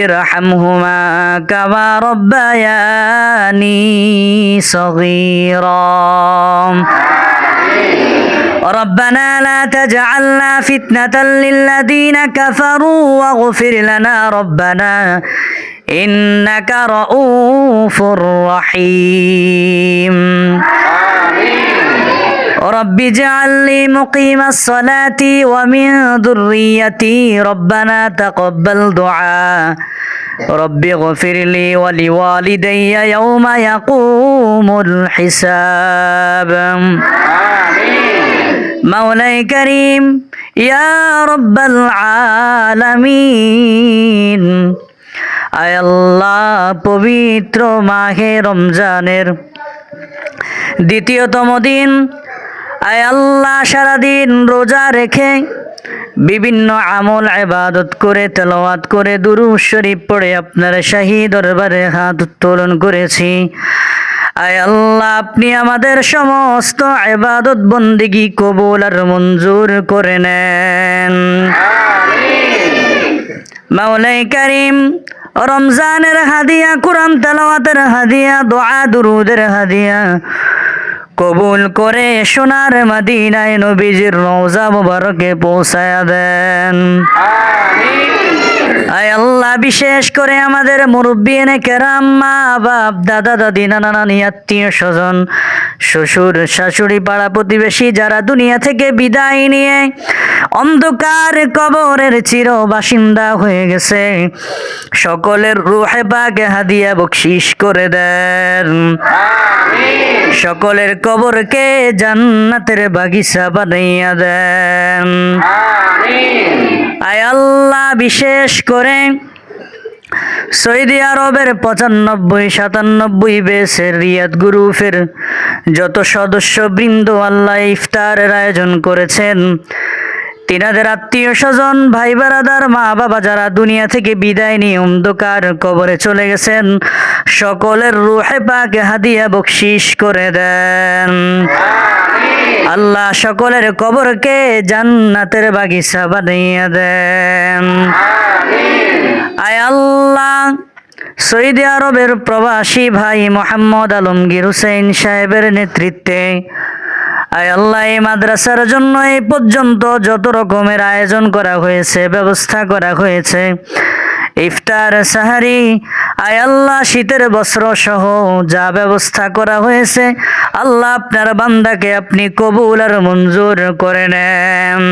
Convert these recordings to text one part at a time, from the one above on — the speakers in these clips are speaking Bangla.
ارحمهما كما ربياني صغيرا. ربنا لا تجعلنا فتنة للذين كفروا واغفر لنا ربنا إنك رؤوف رحيم. رب اجعل لي مقيم الصلاة ومن ذريتي ربنا تقبل دعاء رب اغفر لي ولوالدي يوم يقوم الحساب مولاي كريم يا رب العالمين আয় আল্লাহ পবিত্র মাহে রমজানের দ্বিতীয়তম দিন আয় আল্লাহ সারাদিন রোজা রেখে বিভিন্ন আমল ইবাদত করে তেলাওয়াত করে দুরু শরীফ পড়ে আপনার শাহী দরবারে হাত উত্তোলন করেছি। আয় আল্লাহ আপনি আমাদের সমস্ত ইবাদত বন্দিগি কবুল আর মঞ্জুর করে নেন। মাওলাই করিম রমজানের হাদিয়া কোরআন তেলাওয়াতের হাদিয়া দোয়া দুরুদের হাদিয়া কবুল করে সোনার মদিনায় নবীজির রওজা মুবারকে পৌঁছায়া দেন। আয় আল্লাহ বিশেষ করে আমাদের মুরব্বী এনে কেরাম মা বাপ দাদা দাদি নানা নানি আত্মীয় স্বজন শ্বশুর শাশুড়ি পাড়া প্রতিবেশী যারা দুনিয়া থেকে বিদায় নিয়ে অন্ধকার কবরের চির বাসিন্দা হয়ে গেছে সকলের রুহে পাকে হাদিয়া বকশিস করে দেন। সকলের কবরকে জান্নাতের বাগিচা বানাইয়া দেন। আয় আল্লাহ, বিশেষ করে সৌদি আরবের পঁচানব্বই, সাতানব্বই বেসের রিয়াদ গ্রুপের যত সদস্য বৃন্দ আল্লাহ ইফতারের আয়োজন করেছেন তিনাদের আত্মীয় স্বজন, ভাই বারাদার মা বাবা যারা দুনিয়া থেকে বিদায় নিয়ে অন্ধকার কবরে চলে গেছেন, সকলের রুহে পাকে হাদিয়া বকশিস করে দেন। আল্লাহ সকলের কবরকে জান্নাতের বাগিচা বানিয়ে দেন। আয় আল্লাহ সৌদি আরবের প্রবাসী ভাই মোহাম্মদ আলমগীর হুসেন সাহেবের নেতৃত্বে আয় আল্লাহ এই মাদ্রাসার জন্য এই পর্যন্ত যত রকমের আয়োজন করা হয়েছে ব্যবস্থা করা হয়েছে। ইফতার সাহারি আয় আল্লাহ শীতের বস্ত্র সহ যা ব্যবস্থা করা হয়েছে আল্লাহ আপনার বান্দাকে আপনি কবুল আর মঞ্জুর করে নেন।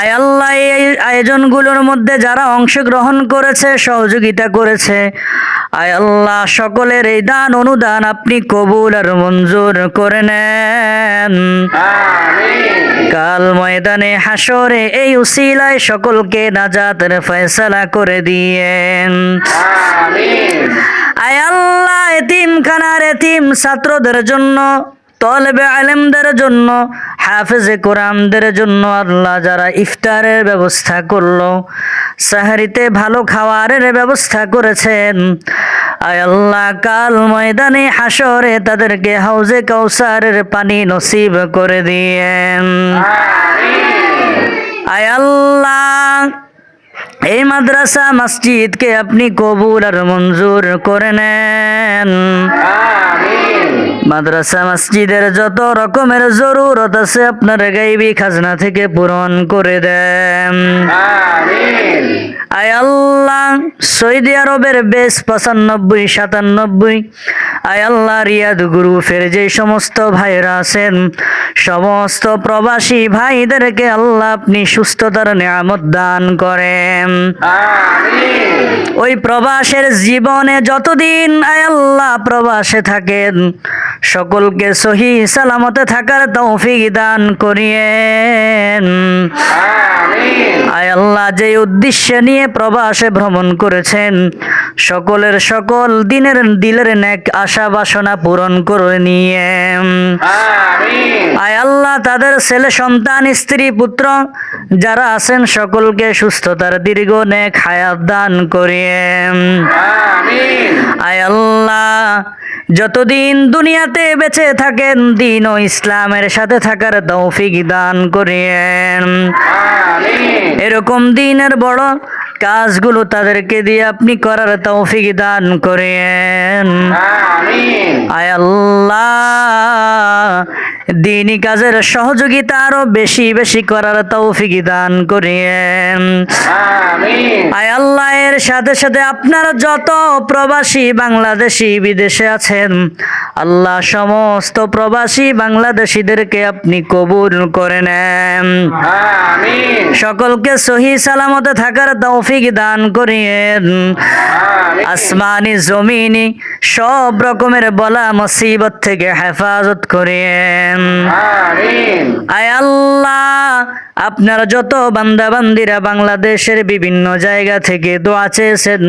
আয় আল্লাহ এই আয়োজনগুলোর মধ্যে যারা অংশগ্রহণ করেছে সহযোগিতা করেছে আয় আল্লাহ সকলের এই দান অনুদান আপনি কবুল আর মঞ্জুর করে নেন। কাল ময়দানে হাসরে এই উসিলায় সকলকে নাজাতের ফয়সালা করে দিয়েন। আয় আল্লাহ এতিম খানার এতিম ছাত্রদের জন্য তলবে আলেমদের জন্য হাফেজে কোরআনদের জন্য আল্লাহ যারা ইফতারের ব্যবস্থা করল সাহারিতে ভালো খাওয়ারের ব্যবস্থা করেছেন। আয় আল্লাহ কাল ময়দানে হাসরে তাদেরকে হাউজে কৌসারের পানি নসিব করে দিয়েন। আয় আল্লাহ এই মাদ্রাসা মসজিদকে আপনি কবুল আর মঞ্জুর করে নেন। মাদ্রাসা মসজিদের যত রকমের জরুরত আছে আপনার গাইবি খাজনা থেকে পূরণ করে দেন। আয় আল্লাহ সৌদি আরবের বেশ পঁচানব্বই সাতানব্বই। আয় আল্লাহ রিয়াদ গ্রুপের যে সমস্ত ভাইরা আছেন সমস্ত প্রবাসী ভাইদেরকে আল্লাহ আপনি সুস্থতার নিয়ামত দান করেন। ওই প্রবাসের জীবনে যতদিন আয় আল্লাহ প্রবাসে থাকেন সকলকে সহি সালামতে থাকার তৌফিক দান করিয়েন। আয় আল্লাহ যে উদ্দেশ্যে নিয়ে প্রবাসে ভ্রমণ করেছেন। সকলের সকল দিনের দিলের নেক আশা বাসনা পূরণ করে নিয়ে। আয় আল্লাহ তাদের ছেলে সন্তান স্ত্রী পুত্র যারা আছেন সকলকে সুস্থতার দীর্ঘ নেক হায়াত দান করিয়ে যতদিন দুনিয়াতে বেঁচে থাকেন দিন ও ইসলামের সাথে থাকার তৌফিক দান করিয়েন এরকম দিনের বড় কাজগুলো তাদেরকে দিয়ে আপনি করার তৌফিক দান করেন। আয় আল্লাহ দিনী কাজের সহযোগিতা আরও বেশি বেশি করার তৌফিক দান করিয়েন। আমিন। আয় আল্লাহ এর সাথে সাথে আপনার যত প্রবাসী বাংলাদেশি বিদেশে আছেন আল্লাহ সমস্ত প্রবাসী বাংলাদেশিদেরকে আপনি কবুল করে নেন। সকলকে সহি সালামতে থাকার তৌফিক দান করিয়েন। আসমানি জমিনি সব রকমের বলা মুসিবত থেকে হেফাজত করেন। আয় আল্লাহ আপনার যত বান্দাবান্দিরা বাংলাদেশের বিভিন্ন জায়গা থেকে দোয়া চেয়েছেন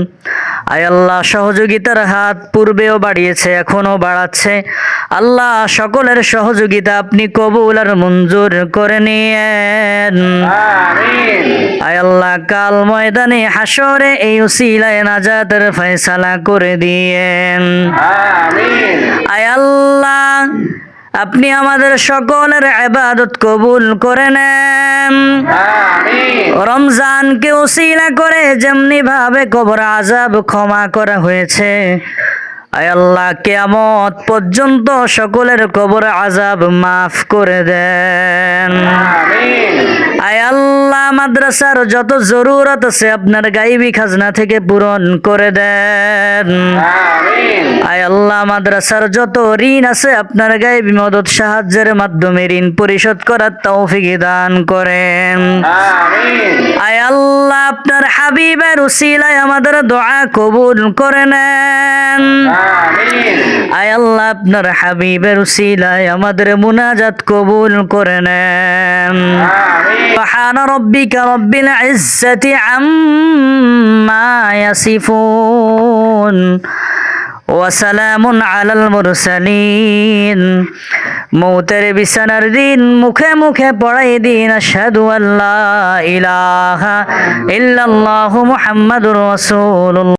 আয় আল্লাহ সহযোগিতার হাত পূর্বেও বাড়িয়েছে এখনও বাড়াচ্ছে। আল্লাহ সকলের সহযোগিতা আপনি কবুল আর মঞ্জুর করে নিয়েন। আয় আল্লাহ কাল ময়দানে হাসরে এই উসিলায় নাজাতের ফয়সালা করে দিয়েন। আয় আল্লাহ আপনি আমাদের সকলের এবাদত কবুল করে নেন। রমজানকে ওসিলা করে যেমনি ভাবে কবর আজাব ক্ষমা করা হয়েছে আল্লাহ কেয়ামত পর্যন্ত সকলের কবর আজাব মাফ করে দেন। আয় আল্লাহ মাদ্রাসার যত জরুরত আছে আপনার গাইবি খাজনা থেকে পূরণ করে দেন। আয় আল্লাহ মাদ্রাসার যত ঋণ আছে আপনার গাইবি মদত সাহায্যের মাধ্যমে ঋণ পরিশোধ করার তৌফিক দান করেন। আয় আল্লাহ আপনার হাবিবের উসিলায় আমাদের দোয়া কবুল করে নেন। আয় আল্লাহ আপনার হাবিবের উসিলায় আমাদের মুনাজাত কবুল করে নেন। سبحان ربك رب العزة عما يصفون وسلام على المرسلين মৌতের বিছানার দিন মুখে মুখে পড়াই দিন আশহাদু আল্লাহ ইলাহা ইল্লাল্লাহু মুহাম্মাদুর রাসূলুল্লাহ